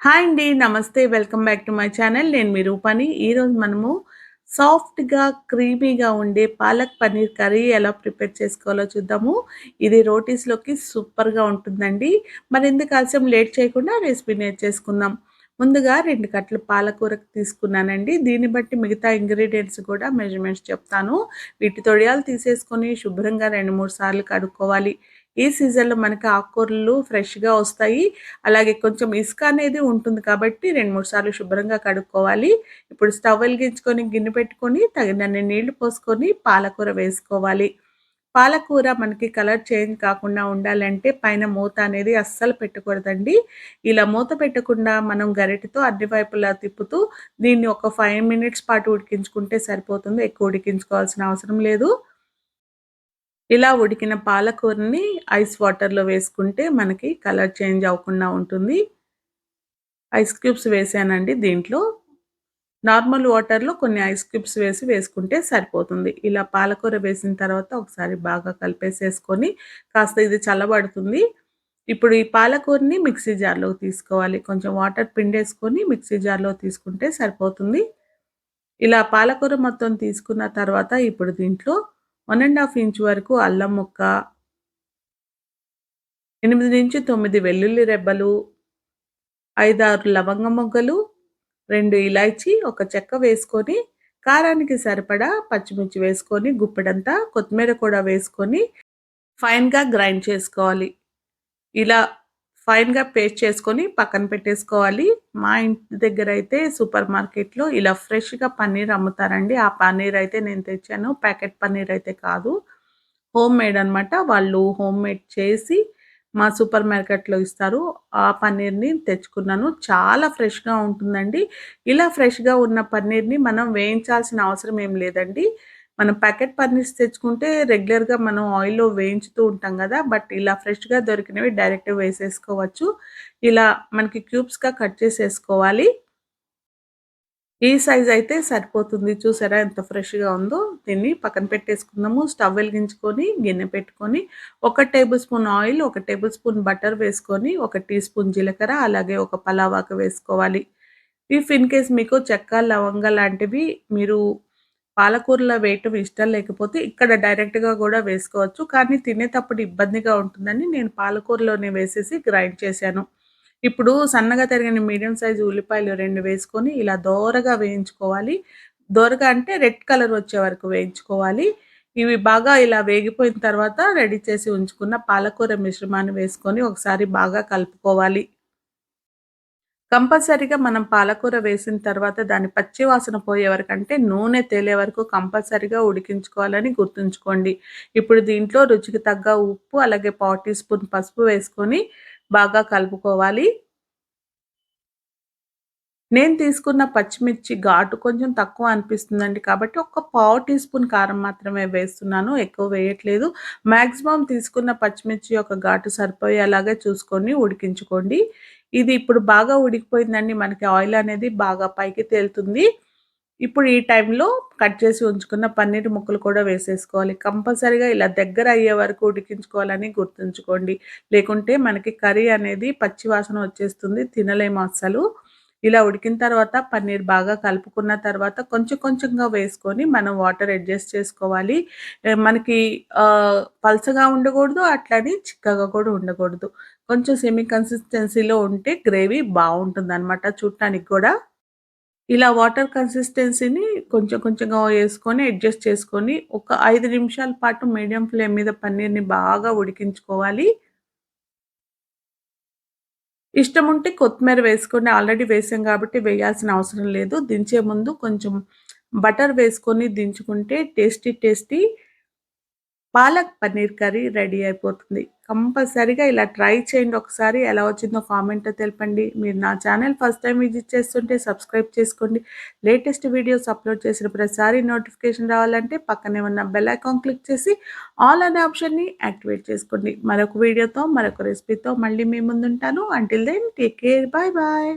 Hi అండి. నమస్తే. Welcome back to my channel. నేను మీ రూపాని. ఈరోజు మనము సాఫ్ట్‌గా, క్రీమీగా ఉండే పాలక్ పన్నీర్ కర్రీ ఎలా ప్రిపేర్ చేసుకోవాలో చూద్దాము. ఇది రోటీస్‌లోకి సూపర్‌గా ఉంటుందండి. మరి ఎందుకు ఆలస్యం లేట్ చేయకుండా రెసిపీ నేర్చేసుకుందాం. ముందుగా రెండు కట్టలు పాలకూరకు తీసుకున్నానండి. దీన్ని బట్టి మిగతా ఇంగ్రీడియంట్స్ కూడా మెజర్‌మెంట్స్ చెప్తాను. వీటి తొడియాలు తీసేసుకొని శుభ్రంగా 2, 3 సార్లు కడుక్కోవాలి. ఈ సీజన్‌లో మనకి ఆకుకూరలు ఫ్రెష్‌గా వస్తాయి. అలాగే కొంచెం ఇసుక అనేది ఉంటుంది కాబట్టి 2, 3 సార్లు శుభ్రంగా కడుక్కోవాలి. ఇప్పుడు స్టవ్ వెలిగించుకొని గిన్నె పెట్టుకొని తగినన్ని నీళ్ళు పోసుకొని పాలకూర వేసుకోవాలి. పాలకూర మనకి కలర్ చేంజ్ కాకుండా ఉండాలంటే పైన మూత అనేది అస్సలు పెట్టకూడదండి. ఇలా మూత పెట్టకుండా మనం గరిటెతో అన్ని వైపులా తిప్పుతూ దీన్ని ఒక ఫైవ్ మినిట్స్ పాటు ఉడికించుకుంటే సరిపోతుంది. ఎక్కువ ఉడికించుకోవాల్సిన అవసరం లేదు. ఇలా ఉడికిన పాలకూరని ఐస్ వాటర్‌లో వేసుకుంటే మనకి కలర్ చేంజ్ అవ్వకుండా ఉంటుంది. ఐస్ క్యూబ్స్ వేసానండి దీంట్లో. నార్మల్ వాటర్‌లో కొన్ని ఐస్ క్యూబ్స్ వేసి వేసుకుంటే సరిపోతుంది. ఇలా పాలకూర వేసిన తర్వాత ఒకసారి బాగా కలిపేసేసుకొని కాస్త ఇది చల్లబడుతుంది. ఇప్పుడు ఈ పాలకూరని మిక్సీ జార్‌లోకి తీసుకోవాలి. కొంచెం వాటర్ పిండేసుకొని మిక్సీ జార్‌లో తీసుకుంటే సరిపోతుంది. ఇలా పాలకూర మొత్తం తీసుకున్న తర్వాత ఇప్పుడు దీంట్లో వన్ అండ్ హాఫ్ ఇంచ్ వరకు అల్లం ముక్క 8-9 వెల్లుల్లి రెబ్బలు, 5, 6 లవంగ మొగ్గలు, రెండు ఇలాచి ఒక చెక్క వేసుకొని కారానికి సరిపడా పచ్చిమిర్చి వేసుకొని గుప్పెడంతా కొత్తిమీర కూడా వేసుకొని ఫైన్‌గా గ్రైండ్ చేసుకోవాలి. ఇలా ఫైన్‌గా పేస్ట్ చేసుకొని పక్కన పెట్టేసుకోవాలి. మా ఇంటి దగ్గర అయితే సూపర్ మార్కెట్‌లో ఇలా ఫ్రెష్‌గా పన్నీర్ అమ్ముతారండి. ఆ పన్నీర్ అయితే నేను తెచ్చాను. ప్యాకెట్ పన్నీర్ అయితే కాదు. హోమ్ మేడ్ అనమాట. వాళ్ళు హోమ్ మేడ్ చేసి మా సూపర్ మార్కెట్‌లో ఇస్తారు. ఆ పన్నీర్‌ని తెచ్చుకున్నాను. చాలా ఫ్రెష్‌గా ఉంటుందండి. ఇలా ఫ్రెష్‌గా ఉన్న పన్నీర్‌ని మనం వేయించాల్సిన అవసరం ఏం లేదండి. మనం ప్యాకెట్ పన్నీర్స్ తెచ్చుకుంటే రెగ్యులర్‌గా మనం ఆయిల్‌లో వేయించుతూ ఉంటాం కదా బట్ ఇలా ఫ్రెష్‌గా దొరికినవి డైరెక్ట్‌గా వేసేసుకోవచ్చు. ఇలా మనకి క్యూబ్స్‌గా కట్ చేసేసుకోవాలి. ఈ సైజ్ అయితే సరిపోతుంది. చూసారా ఎంత ఫ్రెష్‌గా ఉందో. దీన్ని పక్కన పెట్టేసుకుందాము. స్టవ్ వెలిగించుకొని గిన్నె పెట్టుకొని ఒక టేబుల్ స్పూన్ ఆయిల్, ఒక టేబుల్ స్పూన్ బటర్ వేసుకొని, ఒక టీ స్పూన్ జీలకర్ర, అలాగే ఒక పలావాకు వేసుకోవాలి. ఇఫ్ ఇన్ కేస్ మీకు చెక్క, లవంగా లాంటివి మీరు పాలకూరలో వేయటం ఇష్టం లేకపోతే ఇక్కడ డైరెక్ట్‌గా కూడా వేసుకోవచ్చు. కానీ తినేటప్పుడు ఇబ్బందిగా ఉంటుందని నేను పాలకూరలోనే వేసేసి గ్రైండ్ చేశాను. ఇప్పుడు సన్నగా తరిగిన మీడియం సైజు ఉల్లిపాయలు రెండు వేసుకొని ఇలా దోరగా వేయించుకోవాలి. దోరగా అంటే రెడ్ కలర్ వచ్చే వరకు వేయించుకోవాలి. ఇవి బాగా ఇలా వేగిపోయిన తర్వాత రెడీ చేసి ఉంచుకున్న పాలకూర మిశ్రమాన్ని వేసుకొని ఒకసారి బాగా కలుపుకోవాలి. కంపల్సరీగా మనం పాలకూర వేసిన తర్వాత దాని పచ్చి వాసన పోయే వరకు అంటే నూనె తేలే వరకు కంపల్సరీగా ఉడికించుకోవాలని గుర్తుంచుకోండి. ఇప్పుడు దీంట్లో రుచికి తగ్గ ఉప్పు, అలాగే పావు టీ స్పూన్ పసుపు వేసుకొని బాగా కలుపుకోవాలి. నేను తీసుకున్న పచ్చిమిర్చి ఘాటు కొంచెం తక్కువ అనిపిస్తుందండి. కాబట్టి ఒక పావు టీ స్పూన్ కారం మాత్రమే వేస్తున్నాను. ఎక్కువ వేయట్లేదు. మ్యాక్సిమం తీసుకున్న పచ్చిమిర్చి యొక్క ఘాటు సరిపోయేలాగా చూసుకొని ఉడికించుకోండి. ఇది ఇప్పుడు బాగా ఉడికిపోయిందండి. మనకి ఆయిల్ అనేది బాగా పైకి తేలుతుంది. ఇప్పుడు ఈ టైంలో కట్ చేసి ఉంచుకున్న పన్నీర్ ముక్కలు కూడా వేసేసుకోవాలి. కంపల్సరీగా ఇలా దగ్గర అయ్యే వరకు ఉడికించుకోవాలని గుర్తుంచుకోండి. లేకుంటే మనకి కర్రీ అనేది పచ్చి వాసన వచ్చేస్తుంది. తినలేము అస్సలు. ఇలా ఉడికిన తర్వాత పన్నీర్ బాగా కలుపుకున్న తర్వాత కొంచెం కొంచెంగా వేసుకొని మనం వాటర్ అడ్జస్ట్ చేసుకోవాలి. మనకి పల్చగా ఉండకూడదు. అట్లానే చిక్కగా కూడా ఉండకూడదు. కొంచెం సెమీ కన్సిస్టెన్సీలో ఉంటే గ్రేవీ బాగుంటుంది అనమాట చూడటానికి కూడా ఇలా వాటర్ కన్సిస్టెన్సీని కొంచెం కొంచెంగా వేసుకొని అడ్జస్ట్ చేసుకొని ఒక ఐదు నిమిషాల పాటు మీడియం ఫ్లేమ్ మీద పన్నీర్‌ని బాగా ఉడికించుకోవాలి. ఇష్టముంటే కొత్తిమీర వేసుకొని ఆల్రెడీ వేసాం కాబట్టి వేయాల్సిన అవసరం లేదు. దించే ముందు కొంచెం బటర్ వేసుకొని దించుకుంటే tasty tasty palak paneer curry ready అయిపోతుంది. కంపల్సరీగా ఇలా ట్రై చేయండి ఒకసారి. ఎలా వచ్చిందో కామెంట్‌లో తెలపండి. మీరు నా ఛానల్ ఫస్ట్ టైం విజిట్ చేస్తుంటే సబ్స్క్రైబ్ చేసుకోండి. లేటెస్ట్ వీడియోస్ అప్లోడ్ చేసిన ప్రతిసారి నోటిఫికేషన్ రావాలంటే పక్కనే ఉన్న బెల్ ఐకాన్ క్లిక్ చేసి ఆల్ అనే ఆప్షన్‌ని యాక్టివేట్ చేసుకోండి. మరొక వీడియోతో, మరొక రెసిపీతో మళ్ళీ మీ ముందుంటాను. Until then take care. Bye bye.